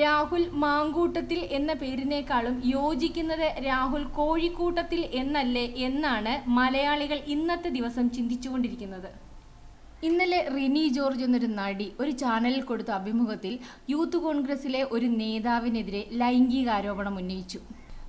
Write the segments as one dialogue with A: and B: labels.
A: രാഹുൽ മാങ്കൂട്ടത്തിൽ എന്ന പേരിനേക്കാളും യോജിക്കുന്നത് രാഹുൽ കോഴിക്കൂട്ടത്തിൽ എന്നല്ലേ എന്നാണ് മലയാളികൾ ഇന്നത്തെ ദിവസം ചിന്തിച്ചുകൊണ്ടിരിക്കുന്നത്. ഇന്നലെ റിനി ജോർജ് എന്നൊരു നടി ഒരു ചാനലിൽ കൊടുത്ത അഭിമുഖത്തിൽ യൂത്ത് കോൺഗ്രസിലെ ഒരു നേതാവിനെതിരെ ലൈംഗികാരോപണം ഉന്നയിച്ചു.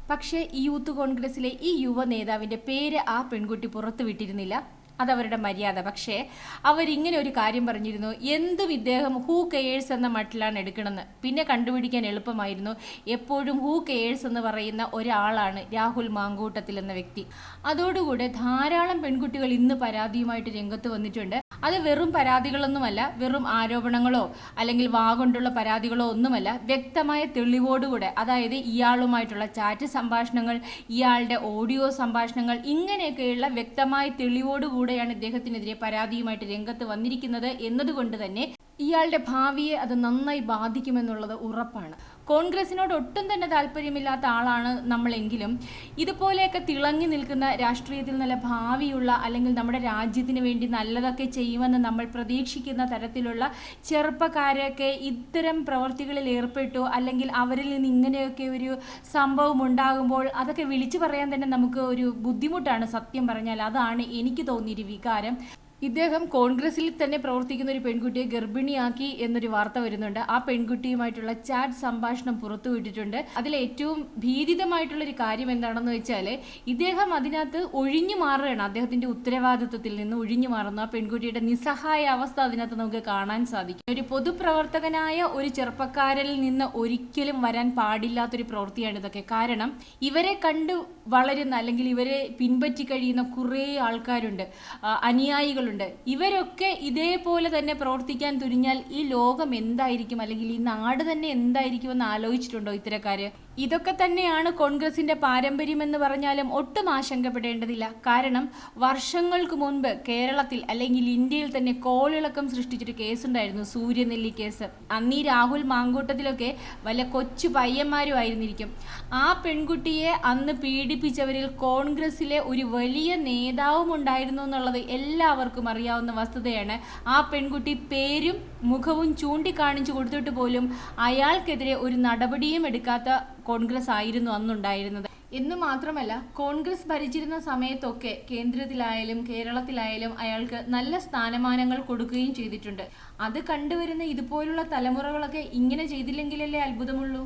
A: പക്ഷേ ഈ യൂത്ത് കോൺഗ്രസിലെ ഈ യുവ നേതാവിന്റെ പേര് ആ പെൺകുട്ടി പുറത്തുവിട്ടിരുന്നില്ല. അതവരുടെ മര്യാദ. പക്ഷേ അവരിങ്ങനെ ഒരു കാര്യം പറഞ്ഞിരുന്നു എന്തും ഇദ്ദേഹം ഹൂ കെയേഴ്സ് എന്ന മട്ടിലാണ് എടുക്കണമെന്ന് പിന്നെ കണ്ടുപിടിക്കാൻ എളുപ്പമായിരുന്നു എപ്പോഴും ഹൂ കെയേഴ്സ് എന്ന് പറയുന്ന ഒരാളാണ് രാഹുൽ മാങ്കൂട്ടത്തിൽ എന്ന വ്യക്തി. അതോടുകൂടെ ധാരാളം പെൺകുട്ടികൾ ഇന്ന് പരാതിയുമായിട്ട് രംഗത്ത് വന്നിട്ടുണ്ട്. അത് വെറും പരാതികളൊന്നുമല്ല വെറും ആരോപണങ്ങളോ അല്ലെങ്കിൽ വാഗൊണ്ടുള്ള പരാതികളോ ഒന്നുമല്ല. വ്യക്തമായ തെളിവോടുകൂടെ അതായത് ഇയാളുമായിട്ടുള്ള ചാറ്റ് സംഭാഷണങ്ങൾ ഇയാളുടെ ഓഡിയോ സംഭാഷണങ്ങൾ ഇങ്ങനെയൊക്കെയുള്ള വ്യക്തമായ തെളിവോടുകൂടെയാണ് ഇദ്ദേഹത്തിനെതിരെ പരാതിയുമായിട്ട് രംഗത്ത് വന്നിരിക്കുന്നത് എന്നതുകൊണ്ട് തന്നെ ഇയാളുടെ ഭാവിയെ അത് നന്നായി ബാധിക്കുമെന്നുള്ളത് ഉറപ്പാണ്. കോൺഗ്രസിനോട് ഒട്ടും തന്നെ താല്പര്യമില്ലാത്ത ആളാണ് നമ്മളെങ്കിലും. ഇതുപോലെയൊക്കെ തിളങ്ങി നിൽക്കുന്ന രാഷ്ട്രീയത്തിൽ നല്ല ഭാവിയുള്ള അല്ലെങ്കിൽ നമ്മുടെ രാജ്യത്തിന് വേണ്ടി നല്ലതൊക്കെ ചെയ്യുമെന്ന് നമ്മൾ പ്രതീക്ഷിക്കുന്ന തരത്തിലുള്ള ചെറുപ്പക്കാരൊക്കെ ഇത്തരം പ്രവർത്തികളിൽ ഏർപ്പെട്ടു അല്ലെങ്കിൽ അവരിൽ നിന്ന് ഇങ്ങനെയൊക്കെ ഒരു സംഭവം ഉണ്ടാകുമ്പോൾ അതൊക്കെ വിളിച്ചു പറയാൻ തന്നെ നമുക്ക് ഒരു ബുദ്ധിമുട്ടാണ് സത്യം പറഞ്ഞാൽ. അതാണ് എനിക്ക് തോന്നിയൊരു വികാരം. ഇദ്ദേഹം കോൺഗ്രസിൽ തന്നെ പ്രവർത്തിക്കുന്ന ഒരു പെൺകുട്ടിയെ ഗർഭിണിയാക്കി എന്നൊരു വാർത്ത വരുന്നുണ്ട്. ആ പെൺകുട്ടിയുമായിട്ടുള്ള ചാറ്റ് സംഭാഷണം പുറത്തുവിട്ടിട്ടുണ്ട്. അതിൽ ഏറ്റവും ഭീതിതമായിട്ടുള്ള ഒരു കാര്യം എന്താണെന്ന് വെച്ചാൽ ഇദ്ദേഹം അതിനകത്ത് ഒഴിഞ്ഞു മാറുകയാണ്. അദ്ദേഹത്തിന്റെ ഉത്തരവാദിത്വത്തിൽ നിന്ന് ഒഴിഞ്ഞു മാറുന്നു. ആ പെൺകുട്ടിയുടെ നിസ്സഹായ അവസ്ഥ അതിനകത്ത് നമുക്ക് കാണാൻ സാധിക്കും. ഒരു പൊതുപ്രവർത്തകനായ ഒരു ചെറുപ്പക്കാരിൽ നിന്ന് ഒരിക്കലും വരാൻ പാടില്ലാത്തൊരു പ്രവൃത്തിയാണ് ഇതൊക്കെ. കാരണം ഇവരെ കണ്ട് വളരുന്ന അല്ലെങ്കിൽ ഇവരെ പിൻപറ്റി കഴിയുന്ന കുറേ ആൾക്കാരുണ്ട്. ആ, അനുയായികളുണ്ട് ഇവരൊക്കെ ഇതേപോലെ തന്നെ പ്രവർത്തിക്കാൻ തുനിഞ്ഞാൽ ഈ ലോകം എന്തായിരിക്കും? അല്ലെങ്കിൽ ഈ നാട് തന്നെ എന്തായിരിക്കും എന്ന് ആലോചിച്ചിട്ടുണ്ടോ ഇത്തരക്കാര്? ഇതൊക്കെ തന്നെയാണ് കോൺഗ്രസിന്റെ പാരമ്പര്യമെന്ന് പറഞ്ഞാലും ഒട്ടും ആശങ്കപ്പെടേണ്ടതില്ല. കാരണം വർഷങ്ങൾക്ക് മുൻപ് കേരളത്തിൽ അല്ലെങ്കിൽ ഇന്ത്യയിൽ തന്നെ കോളിളക്കം സൃഷ്ടിച്ചൊരു കേസുണ്ടായിരുന്നു സൂര്യനെല്ലി കേസ്. അന്നീ രാഹുൽ മാങ്കൂട്ടത്തിലൊക്കെ വല്ല കൊച്ചു പയ്യന്മാരും ആയിരുന്നിരിക്കും. ആ പെൺകുട്ടിയെ അന്ന് പീഡിപ്പിച്ചവരിൽ കോൺഗ്രസിലെ ഒരു വലിയ നേതാവും ഉണ്ടായിരുന്നു എന്നുള്ളത് എല്ലാവർക്കും അറിയാവുന്ന വസ്തുതയാണ്. ആ പെൺകുട്ടി പേരും മുഖവും ചൂണ്ടിക്കാണിച്ചു കൊടുത്തിട്ട് പോലും അയാൾക്കെതിരെ ഒരു നടപടിയും എടുക്കാത്ത കോൺഗ്രസ് ആയിരുന്നു അന്നുണ്ടായിരുന്നത്. എന്ന് മാത്രമല്ല കോൺഗ്രസ് ഭരിച്ചിരുന്ന സമയത്തൊക്കെ കേന്ദ്രത്തിലായാലും കേരളത്തിലായാലും അയാൾക്ക് നല്ല സ്ഥാനമാനങ്ങൾ കൊടുക്കുകയും ചെയ്തിട്ടുണ്ട്. അത് കണ്ടുവരുന്ന ഇതുപോലുള്ള തലമുറകളൊക്കെ ഇങ്ങനെ ചെയ്തില്ലെങ്കിലല്ലേ അത്ഭുതമുള്ളൂ?